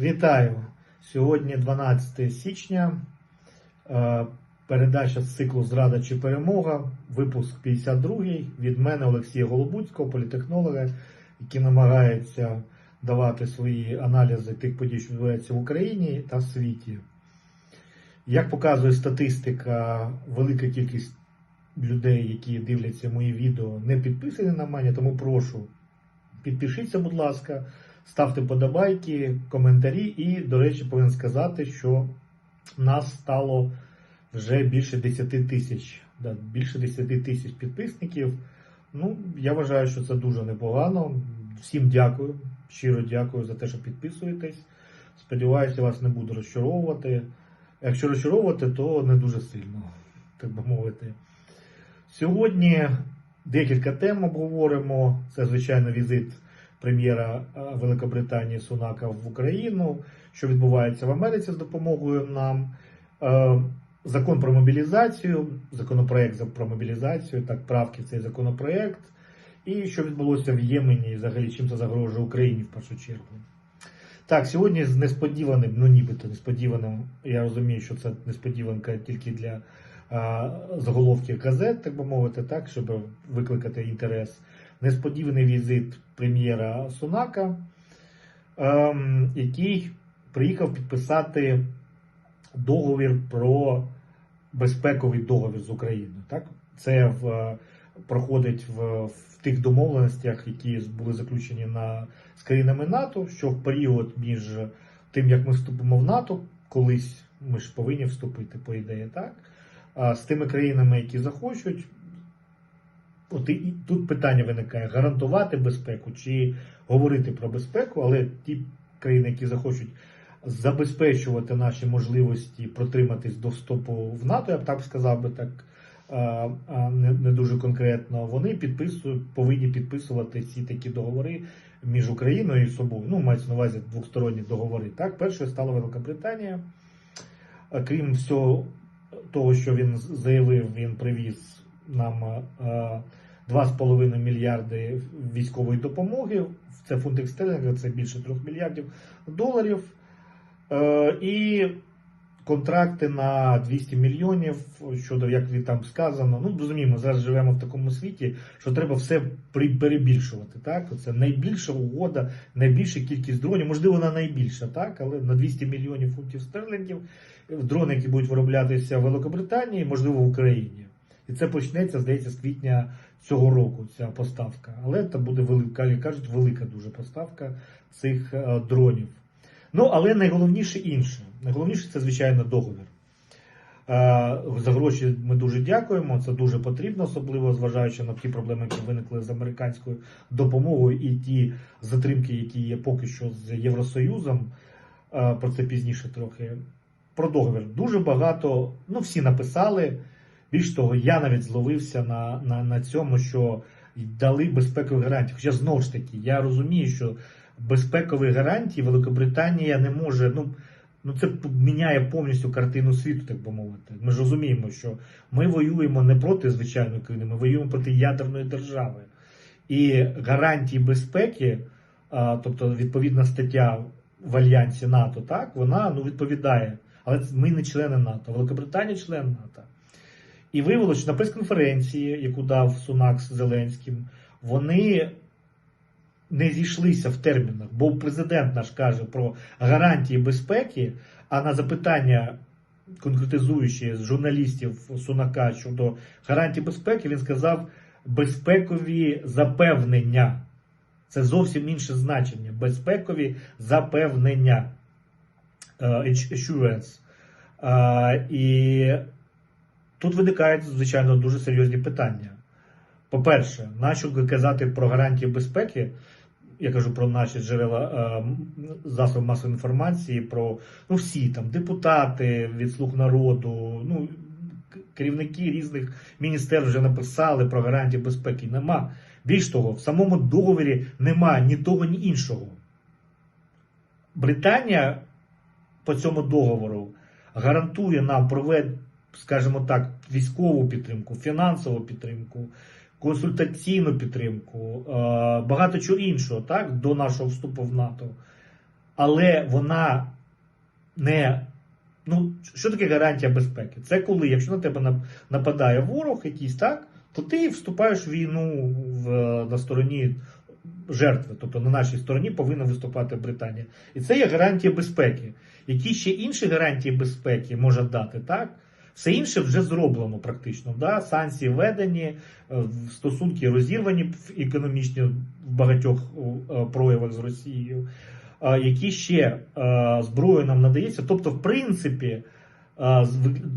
Вітаю! Сьогодні 12 січня. Е, Передача з циклу Зрада чи перемога, випуск 52 від мене Олексія Голобуцького, політехнолога, який намагається давати свої аналізи тих подій, що відбуваються в Україні та в світі. Як показує статистика, велика кількість людей, які дивляться мої відео, не підписані на мене, тому прошу підпишіться, будь ласка, ставте подобайки, коментарі. І, до речі, повинен сказати, що нас стало вже більше 10 тисяч. Да, більше 10 тисяч підписників. Ну, я вважаю, що це дуже непогано. Всім дякую, щиро дякую за те, що підписуєтесь. Сподіваюся, вас не буду розчаровувати. Якщо розчаровувати, то не дуже сильно, так би мовити. Сьогодні декілька тем обговоримо. Це, звичайно, візит прем'єра е, Великобританії Сунака в Україну, що відбувається в Америці з допомогою нам. Е, Закон про мобілізацію, законопроект за- про мобілізацію, так, правки в цей законопроект, і що відбулося в Ємені, і взагалі чим це загрожує Україні в першу чергу. Так, сьогодні з несподіваним, ну нібито несподіваним, я розумію, що це несподіванка тільки для а, заголовків газет, так би мовити, так, щоб викликати інтерес. Несподіваний візит прем'єра Сунака, ем, який приїхав підписати договір про безпековий договір з Україною. Так? Це в, е, проходить в, в тих домовленостях, які були заключені на, з країнами НАТО, що в період між тим, як ми вступимо в НАТО, колись ми ж повинні вступити, по ідеї, так? З тими країнами, які захочуть, от і, тут питання виникає: гарантувати безпеку чи говорити про безпеку, але ті країни, які захочуть забезпечувати наші можливості протриматись до вступу в НАТО, я б так сказав би так не, дуже конкретно. Вони підписують, повинні підписувати ці такі договори між Україною і собою. Ну, мається на увазі двосторонні договори. Так, першою стала Великобританія. Крім всього того, що він заявив, він привіз нам 2,5 мільярди військової допомоги. Це фунти стерлінга, це більше 3 мільярдів доларів. Е, І контракти на 200 мільйонів щодо, як там сказано. Ну, розуміємо, зараз живемо в такому світі, що треба все перебільшувати. Так? Це найбільша угода, найбільша кількість дронів, можливо, вона найбільша, так? але на 200 мільйонів фунтів стерлінгів дрони, які будуть вироблятися в Великобританії, можливо, в Україні. І це почнеться, здається, з квітня цього року ця поставка. Але це буде велика, як кажуть, велика дуже поставка цих е, дронів. Ну, але найголовніше інше. Найголовніше це, звичайно, договір. Е, За гроші ми дуже дякуємо. Це дуже потрібно, особливо зважаючи на ті проблеми, які виникли з американською допомогою, і ті затримки, які є поки що з Євросоюзом. Е, Про це пізніше трохи. Про договір. Дуже багато, ну всі написали. Більш того, я навіть зловився на, на, на цьому, що дали безпекові гарантії. Хоча знову ж таки, я розумію, що безпекові гарантії Великобританія не може. Ну, ну це міняє повністю картину світу, так би мовити. Ми ж розуміємо, що ми воюємо не проти звичайної країни, ми воюємо проти ядерної держави. І гарантії безпеки, тобто відповідна стаття в альянсі НАТО, так, вона ну, відповідає. Але ми не члени НАТО, Великобританія член НАТО. І виявилося, що на прес-конференції, яку дав Сунак з Зеленським, вони не зійшлися в термінах, бо президент наш каже про гарантії безпеки, а на запитання, конкретизуючи з журналістів Сунака щодо гарантій безпеки, він сказав безпекові запевнення. Це зовсім інше значення. Безпекові запевнення. Е, assurance. Е, І тут виникають, звичайно, дуже серйозні питання. По-перше, нащо казати про гарантії безпеки? Я кажу про наші джерела е, засоби масової інформації, про ну, всі там депутати від слуг народу, ну, керівники різних міністерств вже написали про гарантії безпеки. Нема. Більш того, в самому договорі нема ні того, ні іншого. Британія по цьому договору гарантує нам провед, скажімо так, військову підтримку, фінансову підтримку, консультаційну підтримку, е, багато чого іншого, так, до нашого вступу в НАТО. але вона не. Ну, що таке гарантія безпеки? Це коли, якщо на тебе нападає ворог якийсь, так, то ти вступаєш в війну в, на стороні жертви, тобто на нашій стороні повинна виступати Британія. І це є гарантія безпеки. Які ще інші гарантії безпеки може дати, так? Все інше вже зроблено практично. Да? Санкції введені, е, стосунки розірвані економічні в багатьох е, проявах з Росією. Які ще е, зброю нам надається. Тобто, в принципі,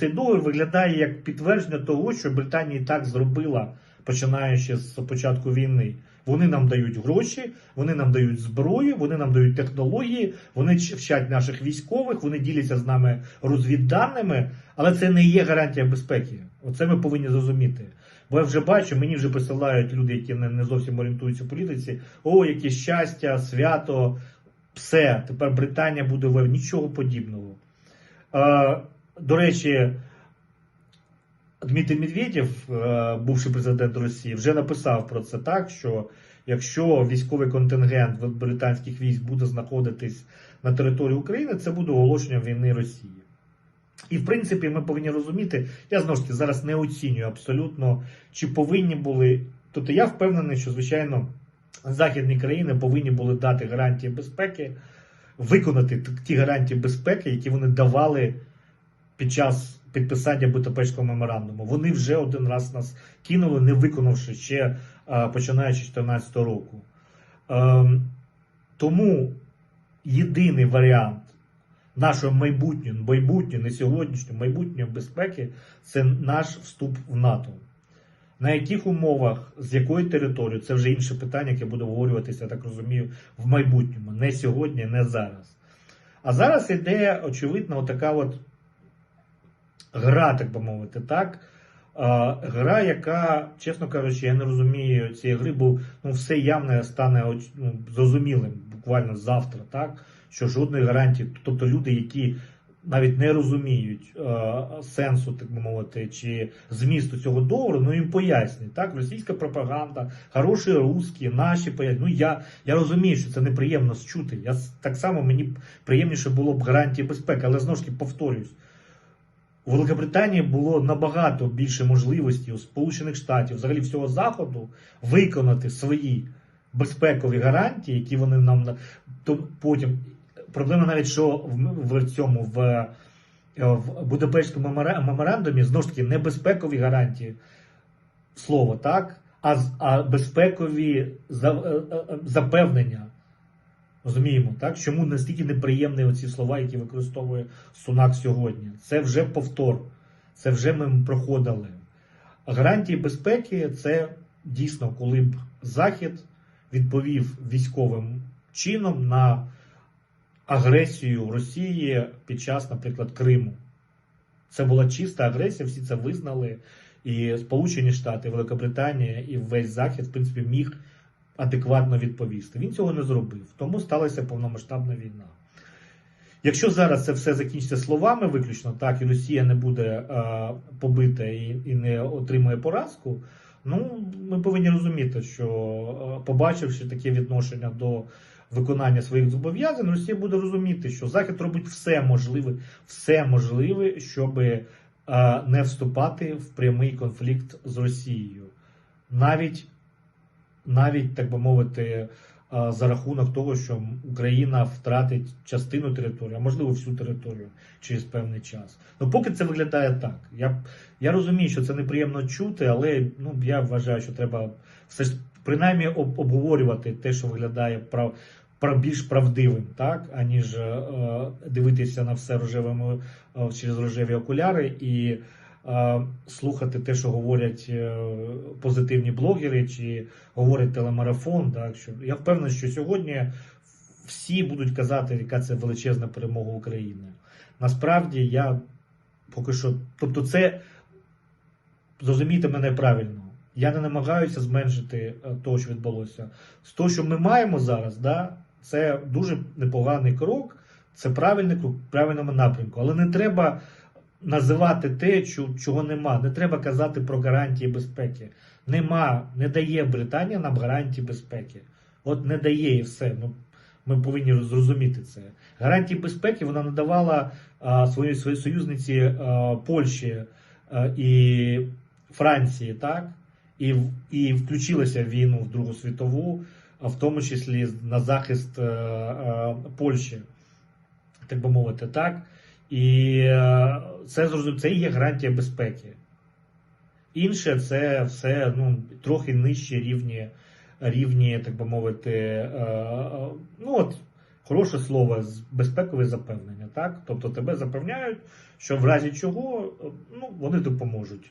цей договір виглядає як підтвердження того, що Британія і так зробила, починаючи з початку війни. Вони нам дають гроші, вони нам дають зброю, вони нам дають технології, вони вчать наших військових, вони діляться з нами розвідданими, але це не є гарантія безпеки. Оце ми повинні зрозуміти. Бо я вже бачу, мені вже присилають люди, які не, не зовсім орієнтуються в політиці. О, яке щастя, свято, все, тепер Британія буде в нічого подібного. Е, до речі, Дмитрий Медведєв, е, бувший президент Росії, вже написав про це так, що якщо військовий контингент британських військ буде знаходитись на території України, це буде оголошення війни Росії. І в принципі, ми повинні розуміти, я знову ж таки зараз не оцінюю абсолютно, чи повинні були. Тобто я впевнений, що звичайно західні країни повинні були дати гарантії безпеки, виконати ті гарантії безпеки, які вони давали під час підписання Будапештського меморандуму. Вони вже один раз нас кинули, не виконавши ще починаючи з 2014 року. Ем, тому єдиний варіант нашого майбутнього, майбутнього, не сьогоднішнього, майбутнього безпеки це наш вступ в НАТО. На яких умовах, з якої території, це вже інше питання, яке буде обговорюватися, я так розумію, в майбутньому. Не сьогодні, не зараз. А зараз іде, очевидно, така от гра, так би мовити, так. Гра, яка, чесно кажучи, я не розумію цієї гри, бо ну, все явне стане ну, зрозумілим буквально завтра, так? Що жодної гарантії, тобто люди, які навіть не розуміють е, сенсу, так би мовити, чи змісту цього договору, ну їм пояснюють. Так, російська пропаганда, хороші русські, наші пояснюють. Ну я, я розумію, що це неприємно чути. Я так само мені приємніше було б гарантії безпеки, але знову ж таки повторюсь. Великобританії було набагато більше можливостей у Сполучених Штатів, взагалі всього Заходу, виконати свої безпекові гарантії, які вони нам на- то потім. Проблема навіть, що в, цьому в, в Будапештському меморандумі знову ж таки не безпекові гарантії слово, так, а, а безпекові е, е, запевнення. Розуміємо, так? Чому настільки неприємні оці слова, які використовує Сунак сьогодні? Це вже повтор, це вже ми проходили. Гарантії безпеки це дійсно, коли б Захід відповів військовим чином на агресію Росії під час, наприклад, Криму. Це була чиста агресія, всі це визнали. І Сполучені Штати, Великобританія і весь Захід, в принципі, міг адекватно відповісти. Він цього не зробив. Тому сталася повномасштабна війна. Якщо зараз це все закінчиться словами виключно, так і Росія не буде е, побита і, і не отримує поразку, ну ми повинні розуміти, що е, побачивши таке відношення до виконання своїх зобов'язань, Росія буде розуміти, що Захід робить все можливе, все можливе, щоб е, не вступати в прямий конфлікт з Росією. Навіть навіть, так би мовити, за рахунок того, що Україна втратить частину території, а можливо всю територію через певний час. Ну поки це виглядає так. Я, я розумію, що це неприємно чути, але ну, я вважаю, що треба все ж принаймні об, обговорювати те, що виглядає прав, більш правдивим, так, аніж е, е, дивитися на все рожевими е, через рожеві окуляри і слухати те, що говорять е, позитивні блогери чи говорить телемарафон. Так, що я впевнений, що сьогодні всі будуть казати, яка це величезна перемога України. Насправді я поки що, тобто, це зрозумійте мене правильно. Я не намагаюся зменшити е, того, що відбулося. З того, що ми маємо зараз, да, це дуже непоганий крок, це правильний крок правильному напрямку. Але не треба називати те, чого нема. Не треба казати про гарантії безпеки. Нема, не дає Британія нам гарантії безпеки. От не дає і все. Ну, Ми повинні зрозуміти це. Гарантії безпеки вона надавала а, своїй своїй союзниці а, Польщі а, і Франції, так? І, і включилася в війну в Другу світову, а в тому числі на захист е, е, Польщі, так би мовити, так. І е, це це і є гарантія безпеки. Інше це все ну, трохи нижчі рівні, рівні, так би мовити, е, ну от хороше слово, безпекове запевнення. Так? Тобто тебе запевняють, що в разі чого ну, вони допоможуть.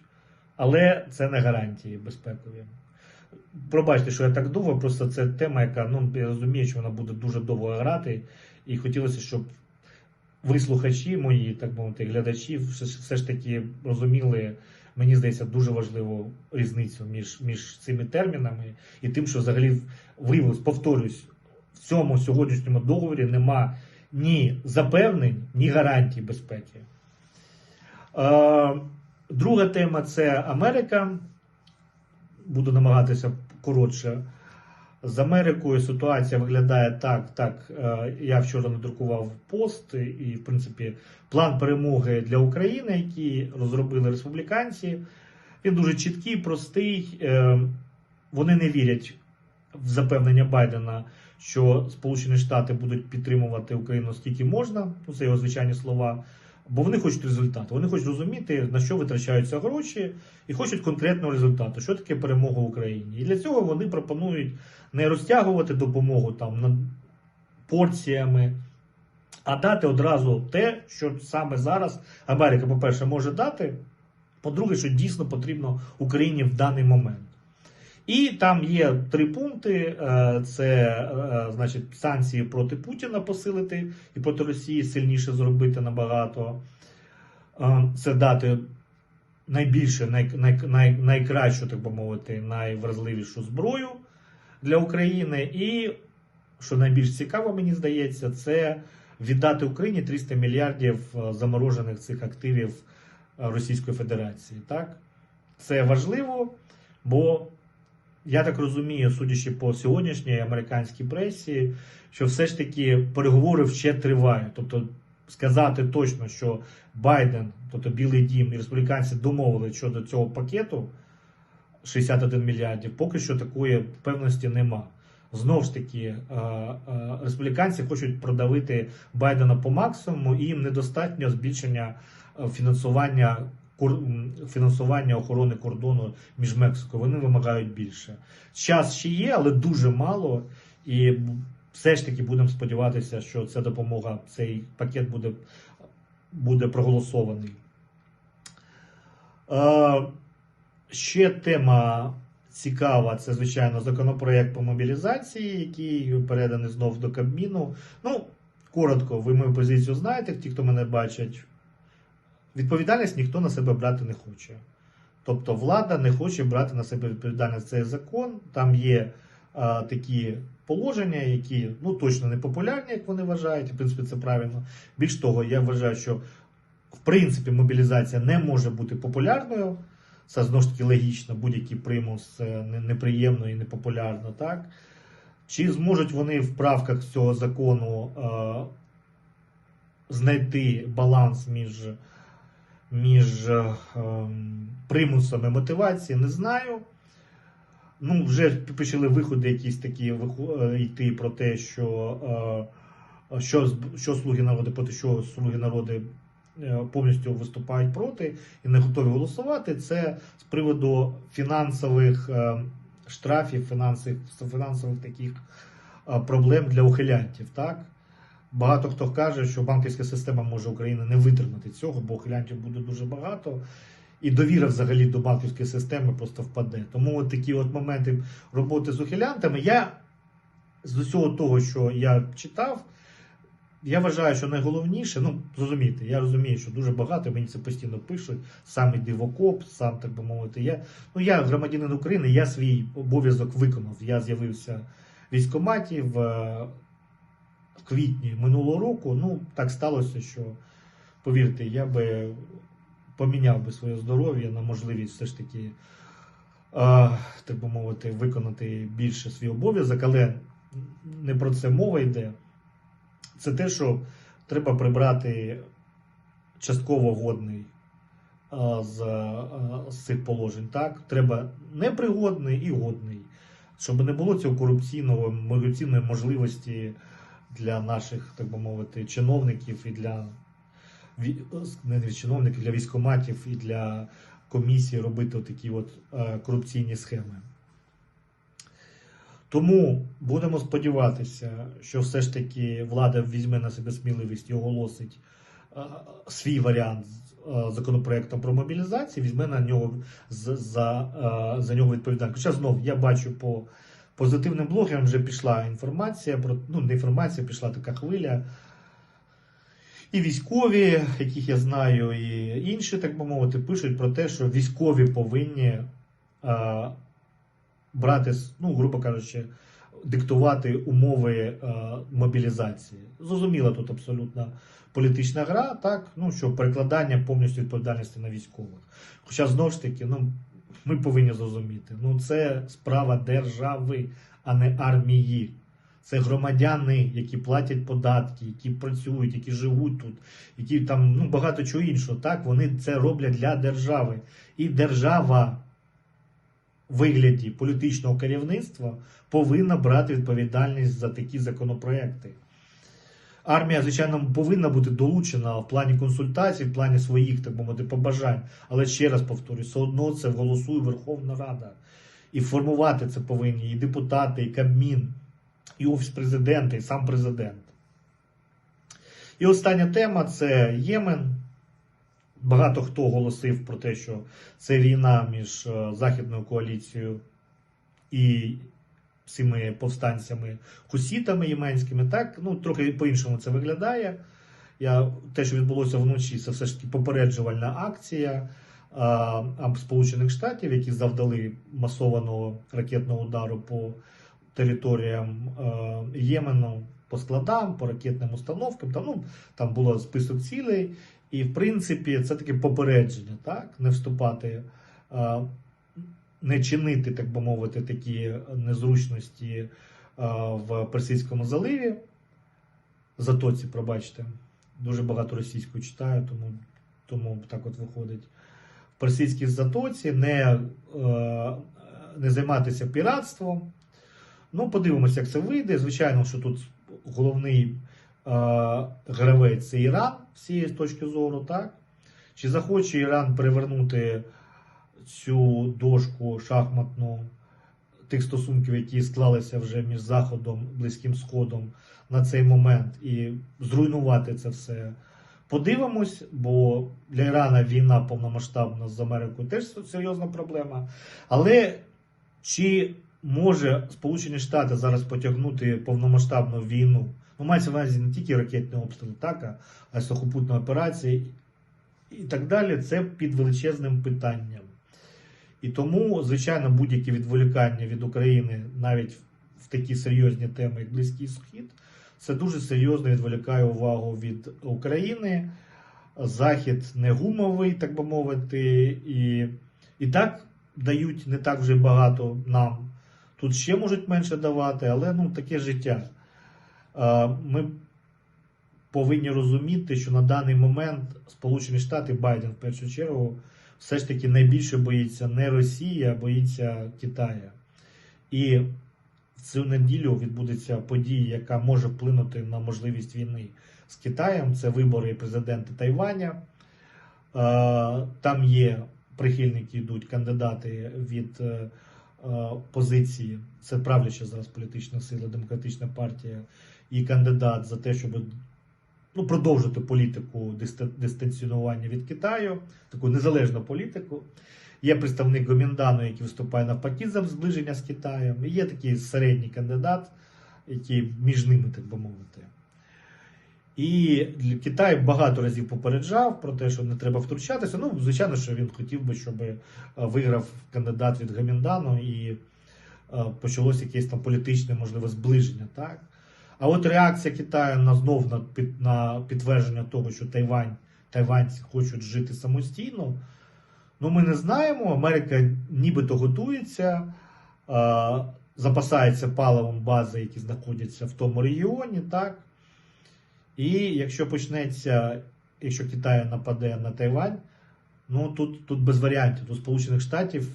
Але це не гарантії безпекові. Пробачте, що я так довго, просто це тема, яка ну, я розумію, що вона буде дуже довго грати, і хотілося, щоб ви, слухачі мої, так мовити, глядачі, все, ж- таки розуміли, мені здається, дуже важливу різницю між, між цими термінами і тим, що взагалі виявилось, повторюсь, в цьому сьогоднішньому договорі нема ні запевнень, ні гарантій безпеки. Е, друга тема це Америка. Буду намагатися коротше. З Америкою ситуація виглядає так. Так, е, я вчора надрукував пост, і, в принципі, план перемоги для України, який розробили республіканці, він дуже чіткий, простий. Е, Вони не вірять в запевнення Байдена, що Сполучені Штати будуть підтримувати Україну скільки можна. Ну, це його звичайні слова. Бо вони хочуть результату. Вони хочуть розуміти, на що витрачаються гроші, і хочуть конкретного результату, що таке перемога в Україні. І для цього вони пропонують не розтягувати допомогу там на порціями, а дати одразу те, що саме зараз Америка, по-перше, може дати. По-друге, що дійсно потрібно Україні в даний момент. І там є три пункти: Е, це е, значить санкції проти Путіна посилити і проти Росії сильніше зробити набагато. Е, Це дати найбільше, най, най, най, найкращу, так би мовити, найвразливішу зброю для України. І що найбільш цікаво, мені здається, це віддати Україні 300 мільярдів заморожених цих активів Російської Федерації. Так? Це важливо, бо я так розумію, судячи по сьогоднішній американській пресі, що все ж таки переговори ще тривають. Тобто сказати точно, що Байден, тобто Білий Дім і республіканці домовили щодо цього пакету 61 мільярдів, поки що такої певності нема. Знову ж таки, е, е, республіканці хочуть продавити Байдена по максимуму, і їм недостатньо збільшення е, фінансування фінансування охорони кордону між Мексикою. Вони вимагають більше. Час ще є, але дуже мало. І все ж таки будемо сподіватися, що ця допомога, цей пакет буде, буде проголосований. Е, ще тема цікава, це, звичайно, законопроект по мобілізації, який переданий знов до Кабміну. Ну, коротко, ви мою позицію знаєте, ті, хто мене бачать. Відповідальність ніхто на себе брати не хоче. Тобто влада не хоче брати на себе відповідальність цей закон. Там є а, такі положення, які ну, точно не популярні, як вони вважають. В принципі, це правильно. Більш того, я вважаю, що в принципі мобілізація не може бути популярною. Це знову ж таки логічно, будь-який примус неприємно і непопулярно, так? Чи зможуть вони в правках цього закону е, знайти баланс між, між е, ем, примусом не знаю. Ну, вже почали виходи якісь такі е, йти про те, що, е, що, що слуги народу, проти що слуги народи повністю виступають проти і не готові голосувати. Це з приводу фінансових штрафів, фінансових, фінансових таких проблем для ухилянтів. Так? Багато хто каже, що банківська система може Україна не витримати цього, бо ухилянтів буде дуже багато. І довіра взагалі до банківської системи просто впаде. Тому от такі от моменти роботи з ухилянтами. Я з усього того, що я читав, я вважаю, що найголовніше, ну зрозумійте, я розумію, що дуже багато мені це постійно пишуть, сам іди в окоп, сам так би мовити. Я, ну, я громадянин України, я свій обов'язок виконав. Я з'явився в військкоматі в квітні минулого року. Ну, так сталося, що повірте, я би поміняв би своє здоров'я на можливість все ж таки, так би мовити, виконати більше свій обов'язок, але не про це мова йде. це те, що треба прибрати частково годний з, з цих положень. Так? Треба непригодний і годний, щоб не було цього корупційного корупційної можливості для наших, так би мовити, чиновників і для не від чиновників, для військоматів і для комісії робити такі от е, корупційні схеми. Тому будемо сподіватися, що все ж таки влада візьме на себе сміливість і оголосить е, свій варіант е, законопроекту про мобілізацію, візьме на нього за, е, за нього відповідальність. Хоча знов я бачу по позитивним блогерам вже пішла інформація про ну не інформація, пішла така хвиля. І військові, яких я знаю, і інші, так би мовити, пишуть про те, що військові повинні е, брати, ну, грубо кажучи, диктувати умови е, мобілізації. Зрозуміла тут абсолютно політична гра, так, ну, що перекладання повністю відповідальності на військових. Хоча знову ж таки, ну, ми повинні зрозуміти, ну, це справа держави, а не армії. Це громадяни, які платять податки, які працюють, які живуть тут, які там ну багато чого іншого. Так вони це роблять для держави. І держава в вигляді політичного керівництва повинна брати відповідальність за такі законопроекти. Армія, звичайно, повинна бути долучена в плані консультацій, в плані своїх, так мовити, побажань. Але ще раз повторюю, все одно це голосує Верховна Рада. І формувати це повинні і депутати, і Кабмін, і Офіс президента, і сам президент. І остання тема це Ємен. Багато хто оголосив про те, що це війна між е, Західною коаліцією і цими повстанцями хусітами єменськими. Так, ну трохи по-іншому це виглядає. Я, те, що відбулося вночі, це все ж таки попереджувальна акція а, а, Сполучених Штатів, які завдали масованого ракетного удару по територіям е, Ємену, по складам, по ракетним установкам. Там, ну, там було список цілей. І, в принципі, це таке попередження, так? Не вступати, е, не чинити, так би мовити, такі незручності е, в Персидському заливі. Затоці, пробачте. Дуже багато російською читаю, тому, тому так от виходить. В Персидській затоці не, е, не займатися піратством. Ну, подивимося, як це вийде. Звичайно, що тут головний е, гравець це Іран з цієї точки зору, так? Чи захоче Іран перевернути цю дошку шахматну тих стосунків, які склалися вже між Заходом, Близьким Сходом на цей момент, і зруйнувати це все? Подивимось, бо для Ірана війна повномасштабна з Америкою теж серйозна проблема. Але чи може Сполучені Штати зараз потягнути повномасштабну війну? Ну, мається на увазі не тільки ракетні обстріли, так, а й сухопутні операції і так далі. Це під величезним питанням. І тому, звичайно, будь-які відволікання від України навіть в такі серйозні теми, як Близький Схід, це дуже серйозно відволікає увагу від України. Захід не гумовий, так би мовити, і, і так дають не так вже багато нам. Тут ще можуть менше давати, але ну таке життя. Е, Ми повинні розуміти, що на даний момент Сполучені Штати, Байден в першу чергу, все ж таки найбільше боїться не Росії, а боїться Китая. І в цю неділю відбудеться подія, яка може вплинути на можливість війни з Китаєм. Це вибори президента Тайваня. Е, Там є прихильники, йдуть кандидати від е, е, позиції. Це правляча зараз політична сила, демократична партія і кандидат за те, щоб ну, продовжити політику дистанціонування від Китаю, таку незалежну політику. Є представник Гоміндану, який виступає навпаки за зближення з Китаєм. Є такий середній кандидат, який між ними, так би мовити. І Китай багато разів попереджав про те, що не треба втручатися. Ну, звичайно, що він хотів би, щоб е, виграв кандидат від Гаміндану і е, почалося якесь там політичне, можливе, зближення. Так? А от реакція Китаю на знов на, під, на підтвердження того, що Тайвань, тайванці хочуть жити самостійно. Ну, ми не знаємо. Америка нібито готується, е, запасається паливом бази, які знаходяться в тому регіоні, так. І якщо почнеться, якщо Китай нападе на Тайвань, ну тут, тут без варіантів. До Сполучених Штатів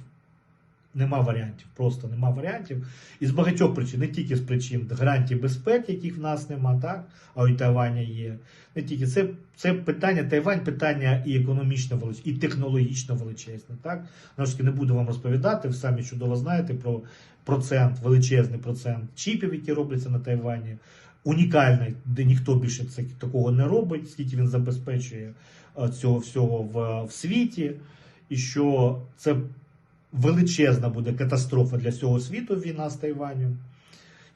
нема варіантів, просто нема варіантів. І з багатьох причин, не тільки з причин гарантій безпеки, яких в нас нема, так, а у Тайваня є. Не тільки це, це питання Тайвань, питання і економічно величезне, і технологічно величезне. Так? Таки, не буду вам розповідати, ви самі чудово знаєте про процент, величезний процент чіпів, які робляться на Тайвані. Унікальний, де ніхто більше це, такого не робить, скільки він забезпечує е, цього всього в, в світі, і що це величезна буде катастрофа для всього світу війна з Тайванем.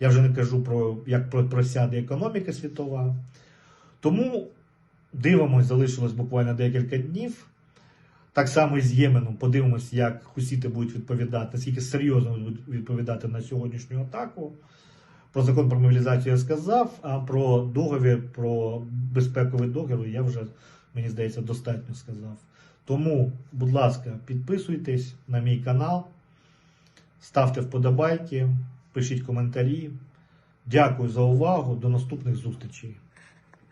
Я вже не кажу про як просяде економіка світова. Тому дивимось, залишилось буквально декілька днів. Так само і з Єменом. Подивимось, як хусіти будуть відповідати, наскільки серйозно будуть відповідати на сьогоднішню атаку. Про закон про мобілізацію я сказав, а про договір, про безпековий договір я вже, мені здається, достатньо сказав. Тому, будь ласка, підписуйтесь на мій канал, ставте вподобайки, пишіть коментарі. Дякую за увагу. До наступних зустрічей.